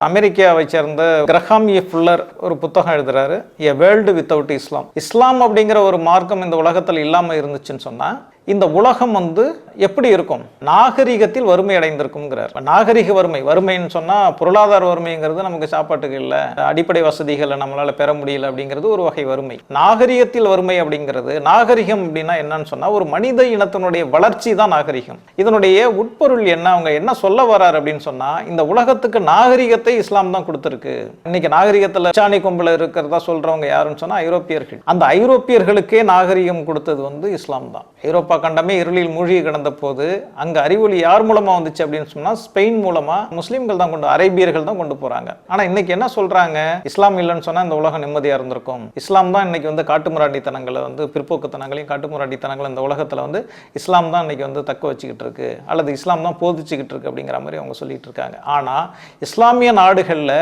அமெரிக்காவை சேர்ந்த கிரஹாம் ஏ ஃபுல்லர் ஒரு புத்தகம் எழுதுறாரு எ வேர்ல்டு வித்தவுட் இஸ்லாம் இஸ்லாம் அப்படிங்கிற ஒரு மார்க்கம் இந்த உலகத்தில் இல்லாமல் இருந்துச்சுன்னு சொன்னால் இந்த உலகம் வந்து எப்படி இருக்கும்? நாகரிகத்தில் வறுமை அடைந்திருக்குங்கிறார் நாகரிக வறுமை வறுமைன்னு சொன்னால் பொருளாதார வறுமைங்கிறது நமக்கு சாப்பாட்டுக்கு இல்லை. அடிப்படை வசதிகளை நம்மளால பெற முடியல அப்படிங்கிறது ஒரு வகை வறுமை. நாகரிகத்தில் வறுமை அப்படிங்கிறது நாகரிகம் அப்படின்னா என்னன்னு சொன்னால் ஒரு மனித இனத்தினுடைய வளர்ச்சி தான் நாகரிகம். இதனுடைய உட்பொருள் என்ன அவங்க என்ன சொல்ல வரார் அப்படின்னு சொன்னால் இந்த உலகத்துக்கு நாகரிகத்தை இஸ்லாம் தான் கொடுத்துருக்கு. இன்னைக்கு நாகரிகத்தில் சாணி கொம்பில் இருக்கிறதா சொல்றவங்க யாருன்னு சொன்னால் ஐரோப்பியர்கள். அந்த ஐரோப்பியர்களுக்கே நாகரிகம் கொடுத்தது வந்து இஸ்லாம் தான். ஐரோப்பா கண்டமே இருளில் மூழ்கி கிடந்த போது அங்கே அறிவொளி யார் மூலமாக வந்துச்சு அப்படின்னு சொன்னால் ஸ்பெயின் மூலமாக முஸ்லீம்கள் தான் கொண்டு அரேபியர்கள் தான் கொண்டு போகிறாங்க ஆனால் இன்னைக்கு என்ன சொல்கிறாங்க இஸ்லாம் இல்லைன்னு சொன்னால் இந்த உலகம் நிம்மதியாக இருந்திருக்கும். இஸ்லாம் தான் இன்னைக்கு வந்து காட்டுமிராண்டித்தனங்களை வந்து பிற்போக்குத்தனங்களையும் காட்டுமுராட்டித்தனங்களும் இந்த உலகத்தில் வந்து இஸ்லாம் தான் இன்னைக்கு வந்து தக்க வச்சுக்கிட்டு இருக்கு. அல்லது இஸ்லாம் தான் போதிச்சுக்கிட்டு இருக்கு அப்படிங்கிற மாதிரி அவங்க சொல்லிட்டு இருக்காங்க. ஆனால் இஸ்லாமிய நாடுகளில்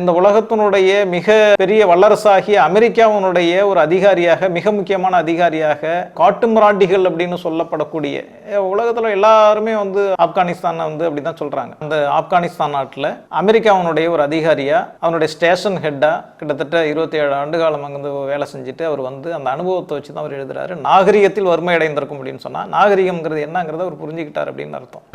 இந்த உலகத்தினுடைய மிக பெரிய வல்லரசாகிய அமெரிக்காவினுடைய ஒரு அதிகாரியாக மிக முக்கியமான அதிகாரியாக காட்டுமிராண்டிகள் அப்படின்னு சொல்லப்படக்கூடிய உலகத்தில் உலகத்துல எல்லாருமே வந்து ஆப்கானிஸ்தானை வந்து அப்படிதான் சொல்றாங்க. அந்த ஆப்கானிஸ்தான் நாட்டில் அமெரிக்கா அவனுடைய ஒரு அதிகாரியா அவனுடைய ஸ்டேஷன் ஹெட்டா கிட்டத்தட்ட இருபத்தி ஏழு ஆண்டு காலம் அங்கே வேலை செஞ்சுட்டு அவர் வந்து அந்த அனுபவத்தை வச்சு தான் அவர் எழுதுறாரு. நாகரிகத்தில் வறுமை அடைந்திருக்கும் அப்படின்னு சொன்னா நாகரிகம்ங்கிறது என்னங்கிறத அவர் புரிஞ்சுக்கிட்டார் அப்படின்னு அர்த்தம்.